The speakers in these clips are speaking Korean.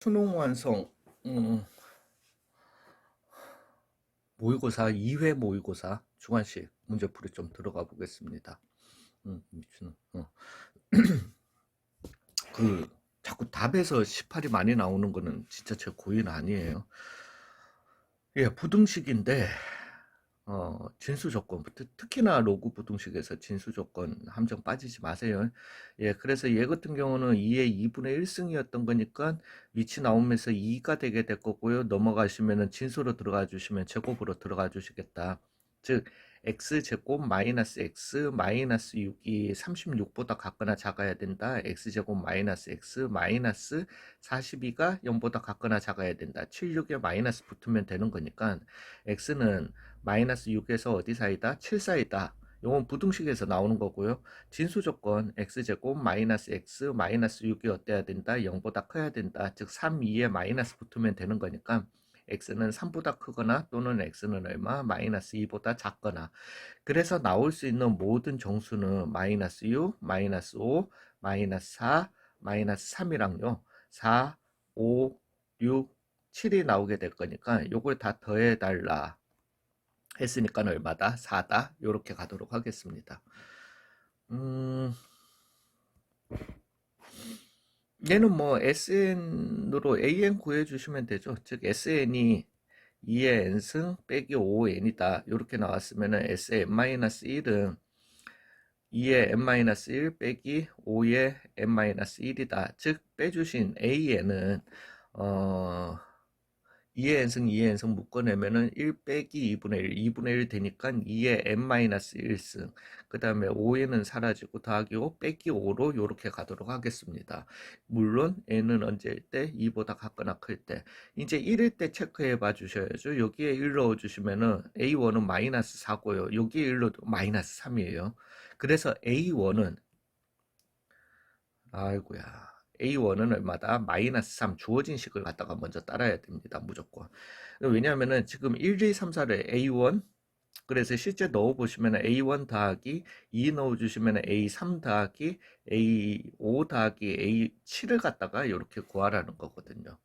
수능 완성 음, 모의고사 2회 모의고사 중간식 문제풀이 좀 들어가 보겠습니다. 음, 미치는 어. 그 자꾸 답에서 18이 많이 나오는 거는 진짜 제 고의는 아니에요. 예, 부등식인데 어, 진수 조건, 특- 특히나 로그 부등식에서 진수 조건 함정 빠지지 마세요. 예, 그래서 얘 같은 경우는 2의 2분의 1승이었던 거니까 위치 나오면서 2가 되게 될 거고요. 넘어가시면은 진수로 들어가 주시면 제곱으로 들어가 주시겠다. 즉, x제곱 마이너스 x 마이너스 6이 36보다 같거나 작아야 된다. x제곱 마이너스 x 마이너스 42가 0보다 같거나 작아야 된다. 76에 마이너스 붙으면 되는 거니까 x는 마이너스 6에서 어디 사이다? 7 사이다. 이건 부등식에서 나오는 거고요. 진수 조건 x제곱 마이너스 x 마이너스 6이 어때야 된다? 0보다 커야 된다. 즉 3, 2에 마이너스 붙으면 되는 거니까 x는 3보다 크거나 또는 x는 얼마? 마이너스 2보다 작거나 그래서 나올 수 있는 모든 정수는 마이너스 6, 마이너스 5, 마이너스 4, 마이너스 3이랑요. 4, 5, 6, 7이 나오게 될 거니까 요걸 다 더해 달라. 했으니까 얼마다? 4다. 요렇게 가도록 하겠습니다. 음, 얘는 뭐 SN으로 AN 구해주시면 되죠. 즉 SN이 2의 n승 빼기 5n이다. 이렇게 나왔으면은 SN-1은 2의 n-1 빼기 5의 n-1이다. 즉 빼주신 AN은 어 2의 n승 2의 n승 묶어내면은 1 빼기 2분의 1, 2분의 1 되니까 2의 n-1승 그 다음에 5에는 사라지고 더하기 5 빼기 5로 이렇게 가도록 하겠습니다. 물론 n은 언제일 때 2보다 같거나 클 때 이제 1일 때 체크해 봐 주셔야죠. 여기에 1 넣어 주시면은 a1은 마이너스 4고요. 여기에 1 넣어도 마이너스 3이에요. 그래서 a1은 아이고야 A1은 얼마다? 마이너스 3 주어진 식을 갖다가 먼저 따라야 됩니다. 무조건. 왜냐하면은 지금 1, 2, 3, 4를 A1 그래서 실제 넣어보시면 A1 더하기 2 넣어주시면 A3 더하기 A5 더하기 A7을 갖다가 이렇게 구하라는 거거든요.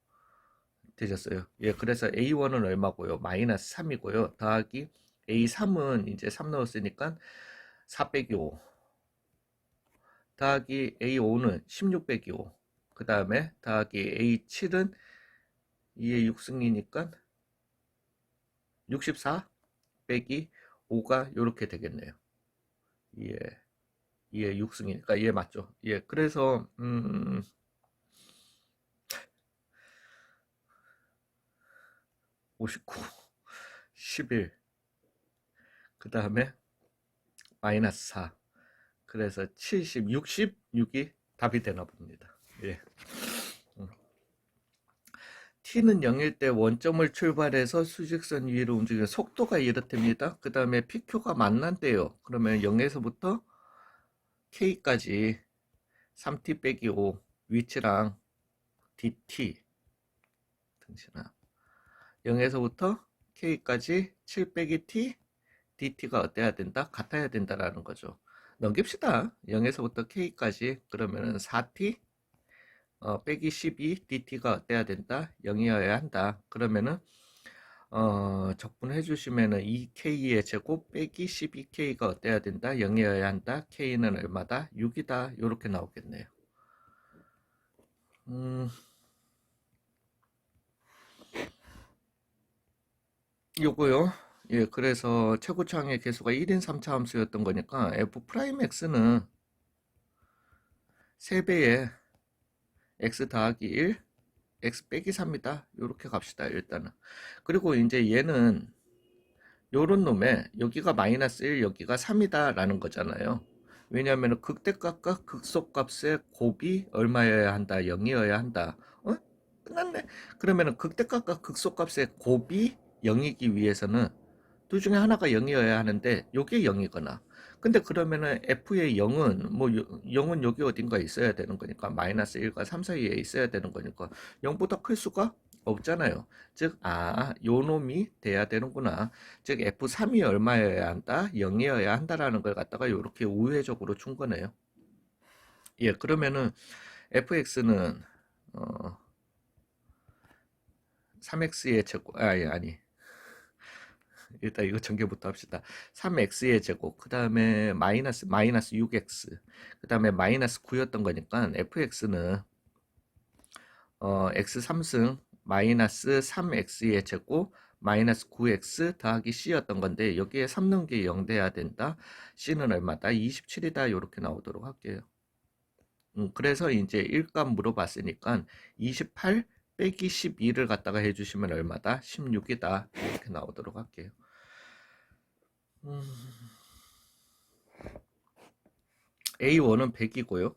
되셨어요? 예, 그래서 A1은 얼마고요? 마이너스 3이고요. 더하기 A3은 이제 3 넣었으니까 4 빼기 5 더하기 A5는 16 빼기 5. 그 다음에 더하기 A7은 2의 6승이니까 64 빼기 5가 이렇게 되겠네요. 예. 2의 6승이니까 예 맞죠. 예. 그래서 음 59, 11. 그 다음에 마이너스 4. 그래서 70, 66이 답이 되나 봅니다. 예. 음. t는 0일 때 원점을 출발해서 수직선 위로 움직이는 속도가 이렇답니다. 그 다음에 pq가 만난대요. 그러면 0에서부터 k까지 3t 빼기 5 위치랑 dt 등신아 0에서부터 k까지 7 빼기 t dt가 어때야 된다? 같아야 된다라는 거죠. 넘깁시다. 0에서부터 k까지 그러면은 4t 어, 빼기 12 dt가 어때야 된다? 0이어야 한다. 그러면은 어, 적분해 주시면은 2k의 제곱 빼기 12k가 어때야 된다? 0이어야 한다. k는 얼마다? 6이다. 이렇게 나오겠네요. 음, 요거요. 예, 그래서 최고차항의 개수가 1인 3차 함수였던 거니까 f 프라임 x는 3배의 x 더하기 1, x 빼기 3이다. 요렇게 갑시다, 일단은. 그리고 이제 얘는 요런 놈에 여기가 마이너스 1, 여기가 3이다 라는 거잖아요. 왜냐하면 극대값과 극소값의 곱이 얼마여야 한다? 0이어야 한다. 어? 끝났네. 그러면 극대값과 극소값의 곱이 0이기 위해서는 둘 중에 하나가 0이어야 하는데 요게 0이거나 근데 그러면은 f의 0은 뭐 0은 여기 어딘가 있어야 되는 거니까 마이너스 1과 3 사이에 있어야 되는 거니까 0보다 클 수가 없잖아요. 즉, 아, 요 놈이 돼야 되는구나. 즉, F3이 얼마여야 한다? 0이어야 한다라는 걸 갖다가 이렇게 우회적으로 준 거네요. 예, 그러면은 fx는 어, 3x의 제곱 아니 아니 일단 이거 전개부터 합시다 3x의 제곱 그 다음에 마이너스 마이너스 6x 그 다음에 마이너스 9였던 거니까 fx는 어 x 3승 마이너스 3x의 제곱 마이너스 9x 더하기 c였던 건데 여기에 3 넣은 게0 돼야 된다 c는 얼마다 27이다 이렇게 나오도록 할게요 음, 그래서 이제 일값 물어봤으니까 28 빼기 12를 갖다가 해주시면 얼마다? 16이다. 이렇게 나오도록 할게요. 음, A1은 100이고요.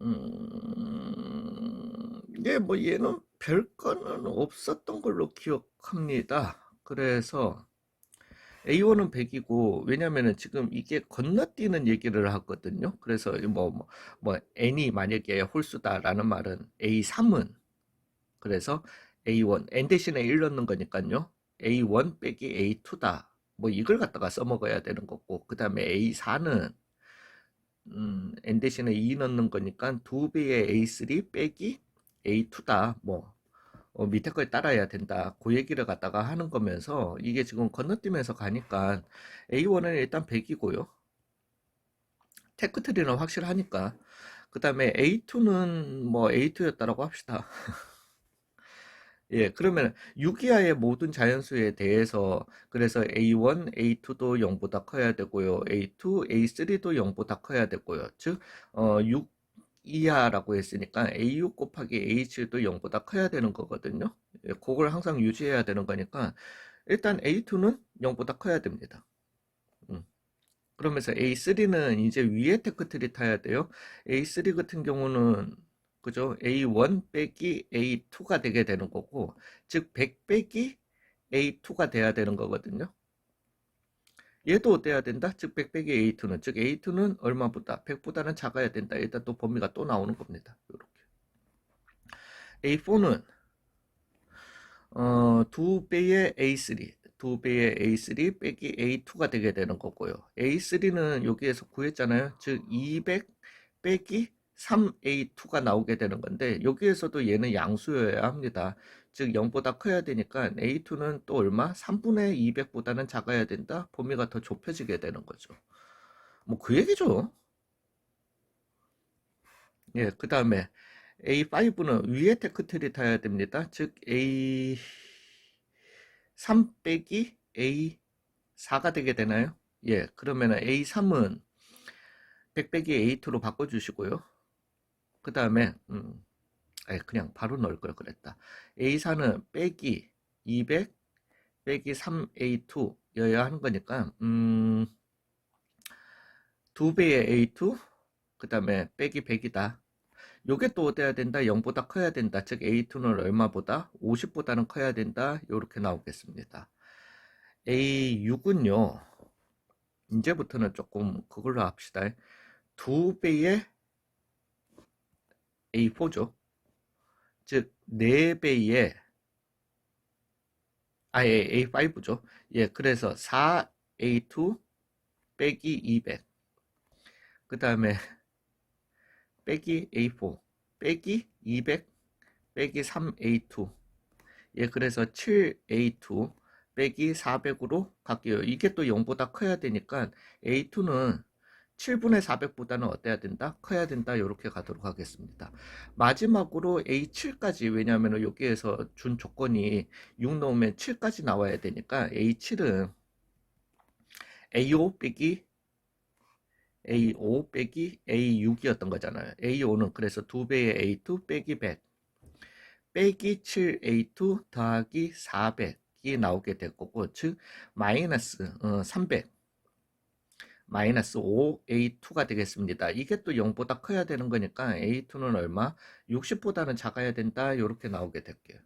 음, 예, 뭐 얘는 별 거는 없었던 걸로 기억합니다. 그래서 A1은 100이고 왜냐면은 지금 이게 건너뛰는 얘기를 하거든요. 그래서 뭐, 뭐, 뭐 n이 만약에 홀수다라는 말은 A3은 그래서 A1 n 대신에 1 넣는 거니까요. A1 빼기 A2다. 뭐 이걸 갖다가 써먹어야 되는 거고 그 다음에 A4는 음, n 대신에 2 넣는 거니까 2배의 A3 빼기 A2다. 뭐 어, 밑에 걸 따라야 된다. 그 얘기를 갖다가 하는 거면서 이게 지금 건너뛰면서 가니까 A1은 일단 100이고요. 테크트리는 확실하니까. 그 다음에 A2는 뭐 A2였다라고 합시다. 예, 그러면 6 이하의 모든 자연수에 대해서 그래서 A1, A2도 0보다 커야 되고요. A2, A3도 0보다 커야 되고요. 즉, 어, 6 이하라고 했으니까 A6 곱하기 A7도 0보다 커야 되는 거거든요. 예, 그걸 항상 유지해야 되는 거니까 일단 A2는 0보다 커야 됩니다. 음. 그러면서 A3는 이제 위에 테크트리 타야 돼요. A3 같은 경우는 그죠? A1 빼기 A2가 되게 되는 거고 즉 100 빼기 A2가 돼야 되는 거거든요. 얘도 어때야 된다? 즉 100 빼기 A2는 즉 A2는 얼마보다 100보다는 작아야 된다. 일단 또 범위가 또 나오는 겁니다. 이렇게 A4는 어, 2배의 A3 2배의 A3 빼기 A2가 되게 되는 거고요. A3는 여기에서 구했잖아요. 즉 200 빼기 3A2가 나오게 되는 건데 여기에서도 얘는 양수여야 합니다. 즉 0보다 커야 되니까 A2는 또 얼마? 3분의 200보다는 작아야 된다. 범위가 더 좁혀지게 되는 거죠. 뭐 그 얘기죠. 예, 그 다음에 A5는 위에 테크트리 타야 됩니다. 즉 A 3 빼기 A4가 되게 되나요? 예, 그러면 A3은 100 빼기 A2로 바꿔주시고요. 그 다음에 음, 그냥 바로 넣을 걸 그랬다. A4는 빼기 200 빼기 3A2 여야 하는 거니까 음, 2배의 A2 그 다음에 빼기 100이다. 요게 또 어때야 된다? 0보다 커야 된다. 즉 A2는 얼마보다? 50보다는 커야 된다. 요렇게 나오겠습니다. A6은요. 이제부터는 조금 그걸로 합시다. 2배의 A4죠. 즉 4배의 아예 A5죠. 예, 그래서 4A2 빼기 200. 그 다음에 빼기 A4 빼기 200 빼기 3A2. 예, 그래서 7A2 빼기 400으로 갈게요. 이게 또 0보다 커야 되니까 A2는 7분의 400보다는 어때야 된다? 커야 된다. 이렇게 가도록 하겠습니다. 마지막으로 A7까지 왜냐하면 여기에서 준 조건이 6 넣으면 7까지 나와야 되니까 A7은 A5 빼기 A5 빼기 A6이었던 거잖아요. A5는 그래서 2배의 A2 빼기 100 빼기 7A2 더하기 400이 나오게 될 거고 즉 마이너스 어, 300 마이너스 5A2가 되겠습니다. 이게 또 0보다 커야 되는 거니까 A2는 얼마? 60보다는 작아야 된다. 이렇게 나오게 될게요.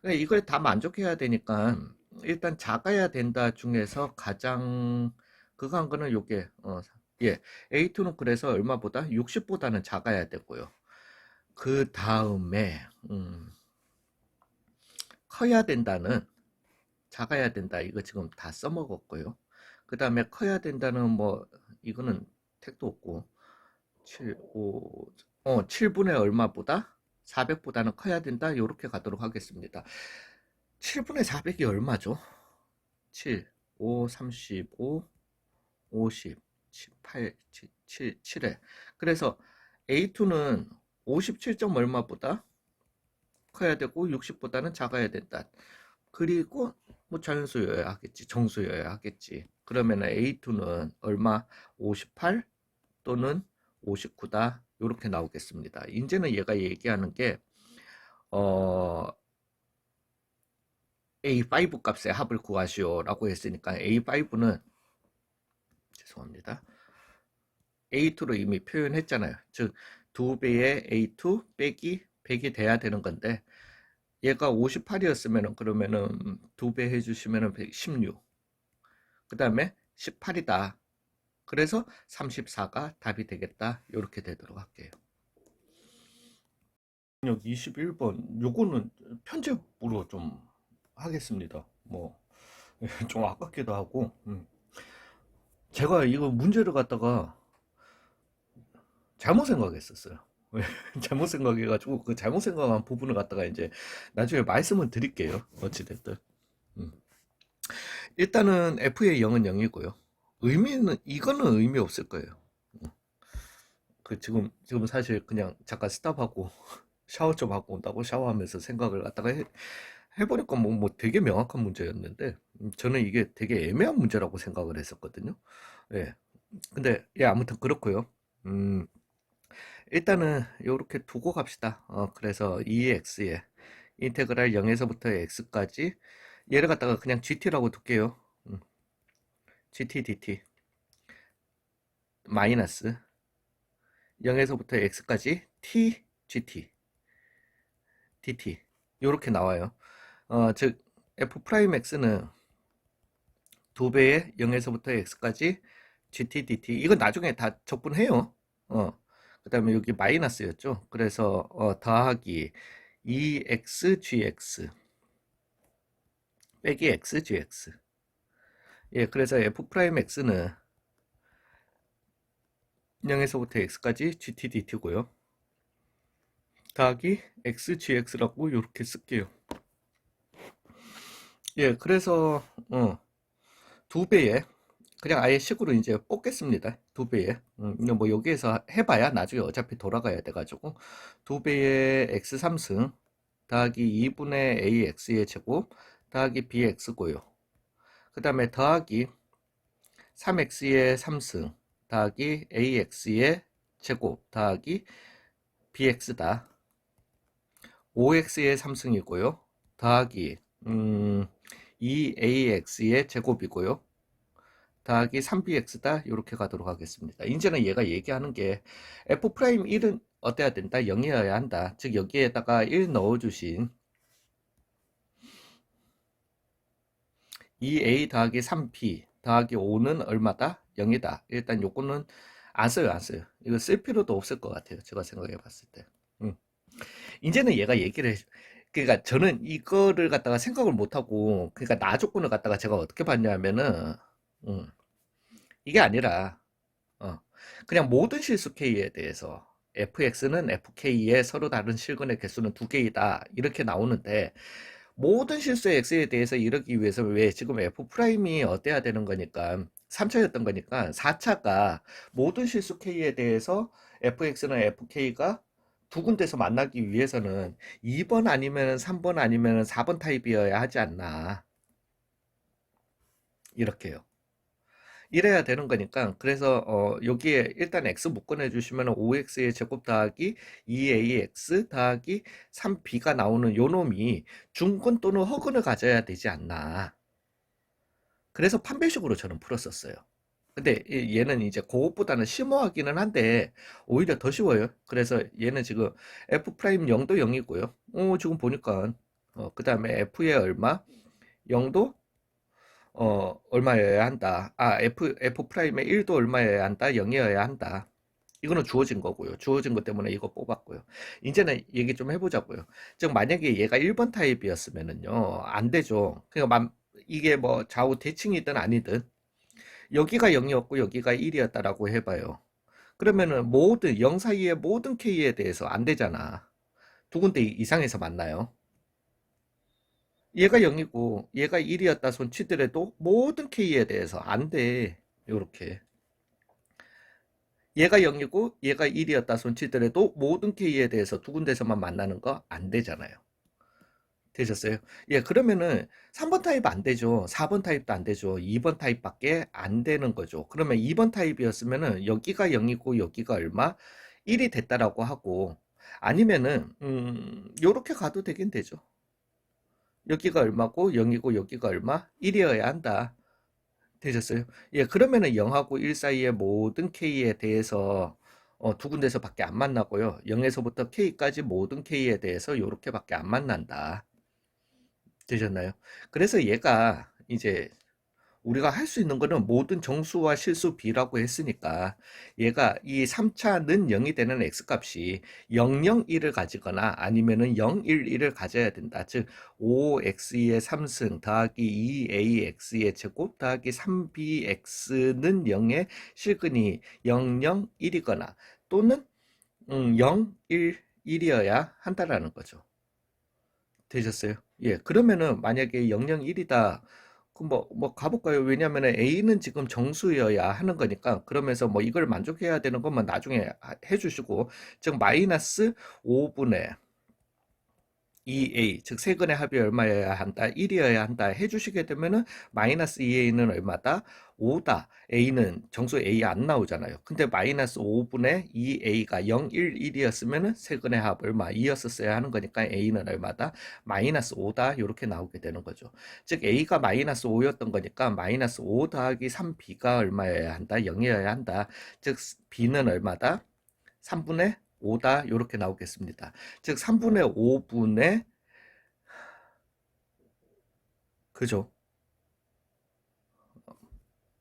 그러니까 이걸 다 만족해야 되니까 일단 작아야 된다 중에서 가장 그거 한 거는 요게 어, 예 A2는 그래서 얼마보다 60보다는 작아야 되고요. 그 다음에 음, 커야 된다는 작아야 된다 이거 지금 다 써먹었고요. 그 다음에 커야 된다는 뭐 이거는 택도 없고 7, 5, 어 7분의 얼마보다 400보다는 커야 된다. 이렇게 가도록 하겠습니다. 7분의 400이 얼마죠? 7, 5, 35, 50, 8, 7, 7에. 그래서 A2는 57점 얼마보다 커야 되고 60보다는 작아야 된다. 그리고 뭐 자연수여야 하겠지. 정수여야 하겠지. 그러면 A2는 얼마? 58 또는 59다. 이렇게 나오겠습니다. 이제는 얘가 얘기하는 게 어, A5 값의 합을 구하시오 라고 했으니까 A5는 죄송합니다. A2로 이미 표현했잖아요. 즉, 두 배의 A2 빼기 100이 돼야 되는 건데, 얘가 58이었으면 그러면은 두 배 해주시면은 116. 그 다음에 18이다. 그래서 34가 답이 되겠다. 이렇게 되도록 할게요. 여기 21번 요거는 편집으로 좀 하겠습니다. 뭐 좀 아깝기도 하고 음. 제가 이거 문제를 갖다가 잘못 생각했었어요. 잘못 생각해가지고 그 잘못 생각한 부분을 갖다가 이제 나중에 말씀을 드릴게요. 어찌됐든 음. 일단은 F의 0은 0이고요. 의미는 이거는 의미 없을 거예요. 음. 그 지금 지금 사실 그냥 잠깐 스탑하고 샤워 좀 하고 온다고 샤워하면서 생각을 갖다가 해, 해보니까 뭐, 뭐 되게 명확한 문제였는데 음, 저는 이게 되게 애매한 문제라고 생각을 했었거든요. 예. 근데 예 아무튼 그렇고요. 음. 일단은 이렇게 두고 갑시다. 어, 그래서 2x에 인테그랄 0에서부터 x까지 얘를 갖다가 그냥 gt라고 둘게요. 음. gt dt 마이너스 0에서부터 x까지 t gt dt 이렇게 나와요. 어, 즉 f 프라임 x는 두 배의 0에서부터 x까지 gt dt 이건 나중에 다 적분해요. 어. 그 다음에 여기 마이너스였죠. 그래서 어, 더하기 2x gx 빼기 x gx 예, 그래서 f 프라임 x는 0에서부터 x까지 gt dt고요. 더하기 x gx라고 이렇게 쓸게요. 예, 그래서 어, 두 배에 그냥 아예 식으로 이제 뽑겠습니다. 두 배에. 음, 뭐 여기에서 해봐야 나중에 어차피 돌아가야 돼가지고 두 배의 x 3승 더하기 2분의 ax의 제곱 더하기 bx고요. 그 다음에 더하기 3x의 3승 더하기 ax의 제곱 더하기 bx다. 5x의 3승이고요. 더하기 음, 2ax의 제곱이고요. 더하기 3bx다 이렇게 가도록 하겠습니다. 이제는 얘가 얘기하는 게 f'1은 어때야 된다? 0이어야 한다. 즉 여기에다가 1 넣어주신 2a 더하기 3b 더하기 5는 얼마다? 0이다. 일단 요거는 안 써요, 안 써요. 이거 쓸 필요도 없을 것 같아요. 제가 생각해 봤을 때. 음. 이제는 얘가 얘기를 해, 그러니까 저는 이거를 갖다가 생각을 못 하고, 그러니까 나 조건을 갖다가 제가 어떻게 봤냐면은, 음, 이게 아니라, 어, 그냥 모든 실수 K에 대해서 fx는 fk의 서로 다른 실근의 개수는 두 개이다. 이렇게 나오는데, 모든 실수의 x에 대해서 이러기 위해서 왜 지금 f'이 어때야 되는 거니까 3차였던 거니까 4차가 모든 실수 k에 대해서 fx는 fk가 두 군데서 만나기 위해서는 2번 아니면 3번 아니면 4번 타입이어야 하지 않나 이렇게요. 이래야 되는 거니까. 그래서 어 여기에 일단 x 묶어내 주시면 5x의 제곱 더하기 2ax 더하기 3b가 나오는 요 놈이 중근 또는 허근을 가져야 되지 않나. 그래서 판별식으로 저는 풀었었어요. 근데 얘는 이제 그것보다는 심오하기는 한데 오히려 더 쉬워요. 그래서 얘는 지금 f 프라임 0도 0이고요. 어 지금 보니까 어, 그 다음에 f의 얼마? 0도 어, 얼마여야 한다. 아, F, F 프라임의 1도 얼마여야 한다. 0이어야 한다. 이거는 주어진 거고요. 주어진 것 때문에 이거 뽑았고요. 이제는 얘기 좀 해보자고요. 즉, 만약에 얘가 1번 타입이었으면은요, 안 되죠. 그러니까 이게 뭐 좌우 대칭이든 아니든, 여기가 0이었고 여기가 1이었다라고 해봐요. 그러면은 모든 0 사이의 모든 K에 대해서 안 되잖아. 두 군데 이상에서 만나요. 얘가 0이고 얘가 1이었다 손 치더라도 모든 K에 대해서 안 돼. 요렇게. 얘가 0이고 얘가 1이었다 손 치더라도 모든 K에 대해서 두 군데서만 만나는 거 안 되잖아요. 되셨어요? 예, 그러면은 3번 타입 안 되죠. 4번 타입도 안 되죠. 2번 타입밖에 안 되는 거죠. 그러면 2번 타입이었으면은 여기가 0이고 여기가 얼마? 1이 됐다라고 하고 아니면은 음, 요렇게 가도 되긴 되죠. 여기가 얼마고 0이고 여기가 얼마? 1이어야 한다. 되셨어요? 예, 그러면은 0하고 1 사이의 모든 K에 대해서 어, 두 군데서 밖에 안 만나고요. 0에서부터 K까지 모든 K에 대해서 요렇게 밖에 안 만난다. 되셨나요? 그래서 얘가 이제 우리가 할 수 있는 거는 모든 정수와 실수 B라고 했으니까 얘가 이 3차는 0이 되는 X값이 001을 가지거나 아니면은 011을 가져야 된다. 즉 5X의 3승 더하기 2AX의 제곱 더하기 3BX는 0의 실근이 001이거나 또는 음, 0, 1, 1이어야 한다라는 거죠. 되셨어요? 예, 그러면은 만약에 001이다. 그럼 뭐, 뭐 가볼까요? 왜냐면은 A는 지금 정수여야 하는 거니까 그러면서 뭐 이걸 만족해야 되는 것만 나중에 해주시고 즉 마이너스 5분의 2a 즉 세근의 합이 얼마여야 한다 1이어야 한다 해주시게 되면은 마이너스 2a는 얼마다? 5다. A는 정수 a 안 나오잖아요. 근데 마이너스 5분의 2a가 0 1 1이었으면은 세근의 합 얼마? 2였었어야 하는 거니까 a는 얼마다? 마이너스 5다. 이렇게 나오게 되는 거죠. 즉 a가 마이너스 5였던 거니까 마이너스 5 더하기 3b가 얼마여야 한다? 0이어야 한다. 즉 b는 얼마다? 3분의 5다 이렇게 나오겠습니다. 즉 3분의 5분의 그죠?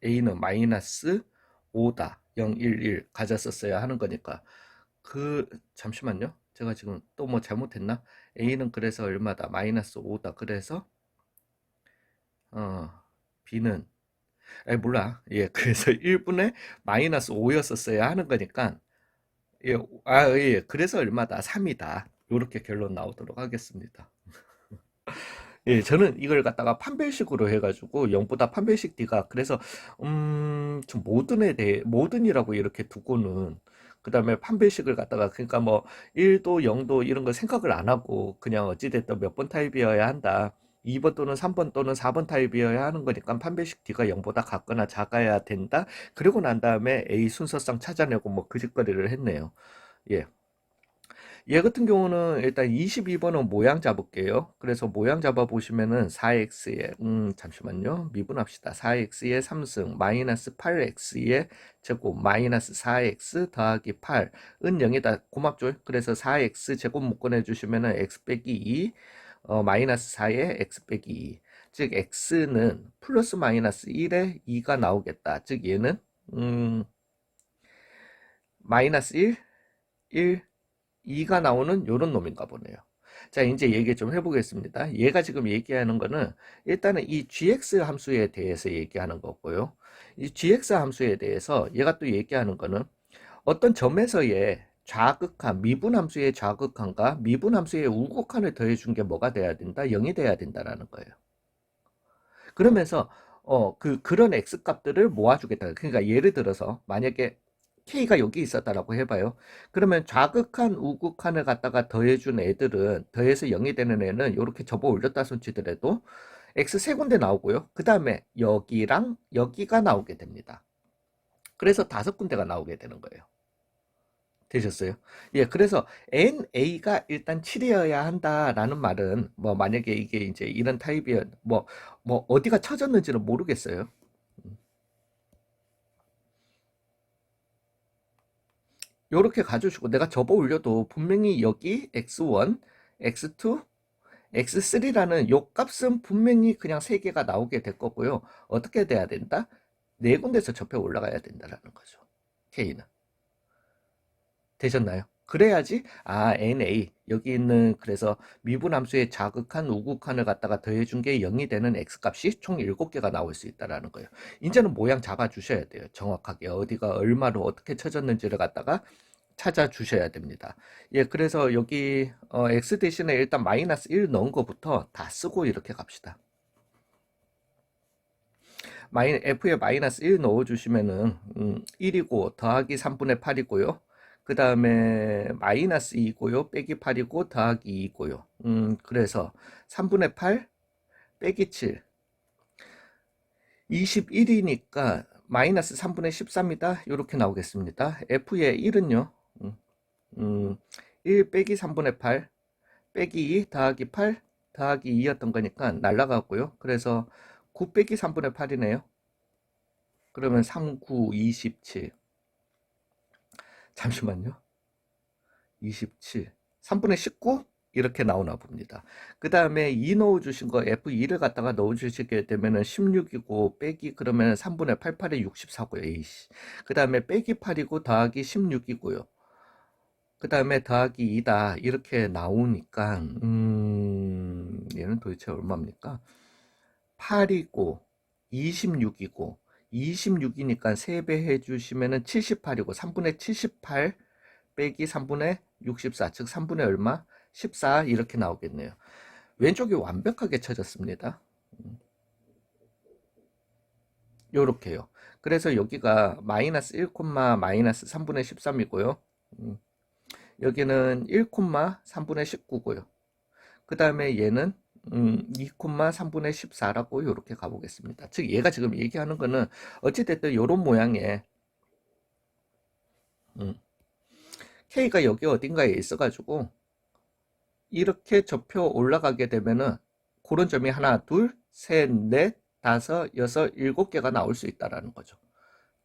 a는 마이너스 5다 0, 1, 1 가졌었어야 하는 거니까 그 잠시만요. 제가 지금 또 뭐 잘못했나? a는 그래서 얼마다 마이너스 5다 그래서 어 b는 에 몰라 예 그래서 1분의 마이너스 5였었어야 하는 거니까 예, 아, 예. 그래서 얼마다? 3이다. 요렇게 결론 나오도록 하겠습니다. 예, 저는 이걸 갖다가 판별식으로 해가지고 0보다 판별식 D가 그래서 음, 좀 모든에 대해 모든이라고 이렇게 두고는 그 다음에 판별식을 갖다가 그러니까 뭐 1도 0도 이런 거 생각을 안 하고 그냥 어찌됐든 몇 번 타입이어야 한다. 2번 또는 3번 또는 4번 타입이어야 하는 거니까 판별식 D가 0보다 같거나 작아야 된다. 그리고 난 다음에 A 순서상 찾아내고 뭐 그 짓거리를 했네요. 예. 얘 같은 경우는 일단 22번은 모양 잡을게요. 그래서 모양 잡아 보시면은 4x에 음 잠시만요. 미분합시다. 4x의 3승 마이너스 8x의 제곱 마이너스 4x 더하기 8은 0이다. 고맙죠. 그래서 4x 제곱 묶어내 주시면은 x 빼기 2 어, 마이너스 4에 x 빼기 2. 즉 x는 플러스 마이너스 1에 2가 나오겠다. 즉 얘는 음, 마이너스 1, 1, 2가 나오는 요런 놈인가 보네요. 자, 이제 얘기 좀 해보겠습니다. 얘가 지금 얘기하는 거는 일단은 이 gx 함수에 대해서 얘기하는 거고요. 이 gx 함수에 대해서 얘가 또 얘기하는 거는 어떤 점에서의 좌극한 미분함수의 좌극한과 미분함수의 우극한을 더해준 게 뭐가 돼야 된다? 0이 돼야 된다라는 거예요. 그러면서 어, 그 그런 x 값들을 모아주겠다. 그러니까 예를 들어서 만약에 k가 여기 있었다라고 해봐요. 그러면 좌극한, 우극한을 갖다가 더해준 애들은 더해서 0이 되는 애는 이렇게 접어 올렸다 손치더라도 x 세 군데 나오고요. 그 다음에 여기랑 여기가 나오게 됩니다. 그래서 다섯 군데가 나오게 되는 거예요. 되셨어요? 예, 그래서 NA가 일단 7이어야 한다라는 말은 뭐 만약에 이게 이제 이런 타입이 뭐, 뭐 어디가 쳐졌는지는 모르겠어요. 요렇게 가져주고 내가 접어 올려도 분명히 여기 x1, x2, x3라는 요 값은 분명히 그냥 3개가 나오게 될 거고요. 어떻게 돼야 된다? 네 군데서 접해 올라가야 된다라는 거죠. K는. 되셨나요? 그래야지 아 NA 여기 있는 그래서 미분 함수의 자극한 우극한을 갖다가 더해준 게 0이 되는 x값이 총 7개가 나올 수 있다라는 거예요. 이제는 모양 잡아 주셔야 돼요. 정확하게 어디가 얼마로 어떻게 쳐졌는지를 갖다가 찾아주셔야 됩니다. 예, 그래서 여기 어, x 대신에 일단 마이너스 1 넣은 것부터 다 쓰고 이렇게 갑시다. 마이, f에 마이너스 1 넣어주시면은 음, 1이고 더하기 3분의 8이고요. 그 다음에 마이너스 2이고요. 빼기 8이고 더하기 2이고요. 음, 그래서 3분의 8 빼기 7 21이니까 마이너스 3분의 13이다. 이렇게 나오겠습니다. f의 1은요. 음, 음, 1 빼기 3분의 8 빼기 2 더하기 8 더하기 2였던 거니까 날라가고요. 그래서 9 빼기 3분의 8이네요. 그러면 3, 9, 27. 잠시만요. 27. 3분의 19? 이렇게 나오나 봅니다. 그 다음에 2 넣어주신 거 F2를 갖다가 넣어주시게 되면은 16이고 빼기 그러면 3분의 8, 8에 64고요. 에이씨. 그 다음에 빼기 8이고 더하기 16이고요. 그 다음에 더하기 2다. 이렇게 나오니까 음, 얘는 도대체 얼마입니까? 8이고 26이고 26이니까 3배 해주시면은 78이고 3분의 78 빼기 3분의 64, 즉 3분의 얼마? 14 이렇게 나오겠네요. 왼쪽이 완벽하게 쳐졌습니다. 요렇게요. 그래서 여기가 마이너스 1, 마이너스 3분의 13이고요. 음. 여기는 1, 3분의 19고요. 그 다음에 얘는 음, 2, 3분의 14라고 이렇게 가보겠습니다. 즉 얘가 지금 얘기하는 거는 어찌됐든 이런 모양의 음, K가 여기 어딘가에 있어가지고 이렇게 접혀 올라가게 되면은 그런 점이 하나, 둘, 셋, 넷, 다섯, 여섯, 일곱 개가 나올 수 있다라는 거죠.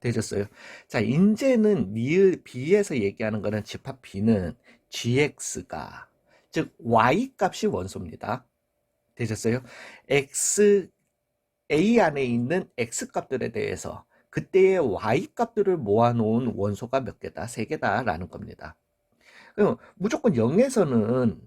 되셨어요? 자, 이제는 니을 B에서 얘기하는 거는 집합 B는 GX가 즉 Y 값이 원소입니다. 되셨어요? X A 안에 있는 X 값들에 대해서 그때의 Y 값들을 모아놓은 원소가 몇 개다? 세 개다라는 겁니다. 그럼 무조건 0에서는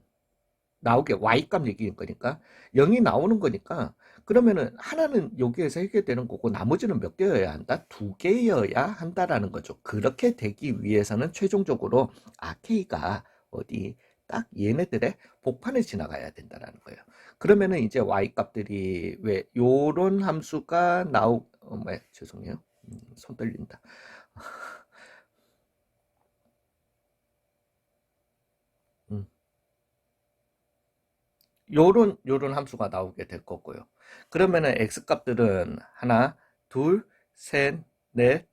나오게 Y값 얘기인 거니까 0이 나오는 거니까 그러면은 하나는 여기에서 해결되는 거고 나머지는 몇 개여야 한다? 두 개여야 한다라는 거죠. 그렇게 되기 위해서는 최종적으로 아 K가 어디 딱 얘네들의 복판을 지나가야 된다라는 거예요. 그러면은 이제 y 값들이 왜 요런 함수가 나오 어, 뭐 죄송해요. 음, 손 떨린다. 음. 요런 요런 함수가 나오게 될 거고요. 그러면은 x 값들은 하나, 둘, 셋, 넷,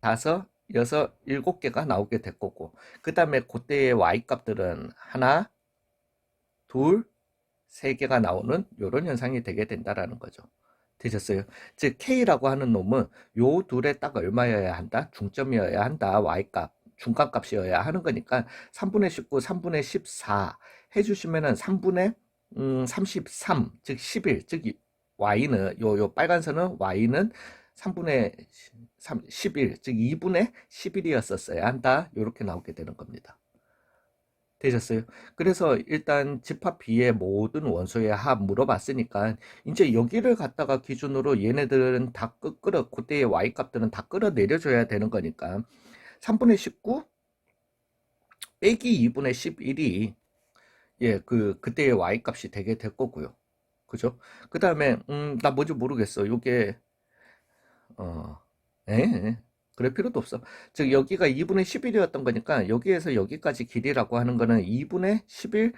다섯, 여섯, 일곱 개가 나오게 될 거고 그 다음에 그때의 y 값들은 하나, 둘, 세 개가 나오는 이런 현상이 되게 된다라는 거죠. 되셨어요? 즉 K라고 하는 놈은 요 둘에 딱 얼마여야 한다? 중점이어야 한다. Y값, 중간값이어야 하는 거니까 3분의 19, 3분의 14 해주시면은 3분의 음, 33, 즉 11, 즉 Y는 요, 요 빨간 선은 Y는 3분의 3, 11, 즉 2분의 11이었었어야 한다. 이렇게 나오게 되는 겁니다. 되셨어요? 그래서 일단 집합 B의 모든 원소의 합 물어봤으니까 이제 여기를 갖다가 기준으로 얘네들은 다 끌어 그때의 Y 값들은 다 끌어 내려줘야 되는 거니까 3분의 19 빼기 2분의 11이 예, 그 그때의 Y 값이 되게 될 거고요. 그죠? 그 다음에 음, 나 뭔지 모르겠어. 요게 어, 에, 에. 그럴 필요도 없어. 즉 여기가 2분의 11이었던 거니까 여기에서 여기까지 길이라고 하는 거는 2분의 11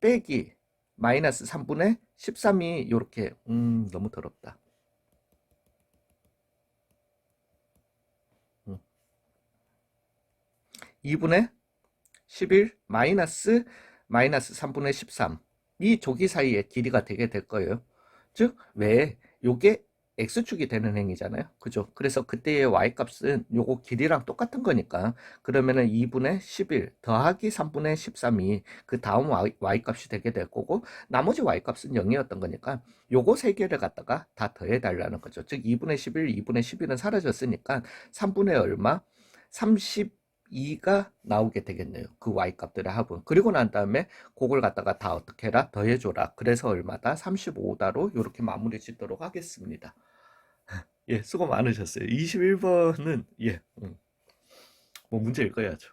빼기 마이너스 3분의 13이 이렇게 음 너무 더럽다. 음. 2분의 11 마이너스 마이너스 3분의 13 이 조기 사이의 길이가 되게 될 거예요. 즉, 왜 요게 x축이 되는 행위잖아요. 그죠? 그래서 그때의 y값은 요거 길이랑 똑같은 거니까 그러면은 2분의 11 더하기 3분의 13이 그 다음 y값이 되게 될 거고 나머지 y값은 0이었던 거니까 요거 세 개를 갖다가 다 더해 달라는 거죠. 즉 2분의 11, 2분의 11은 사라졌으니까 3분의 얼마? 32가 나오게 되겠네요. 그 y값들의 합은. 그리고 난 다음에 그걸 갖다가 다 어떻게 해라? 더해줘라. 그래서 얼마다? 35다로 이렇게 마무리 짓도록 하겠습니다. 예, 수고 많으셨어요. 21번은 예, 음, 뭐 문제일 거야죠.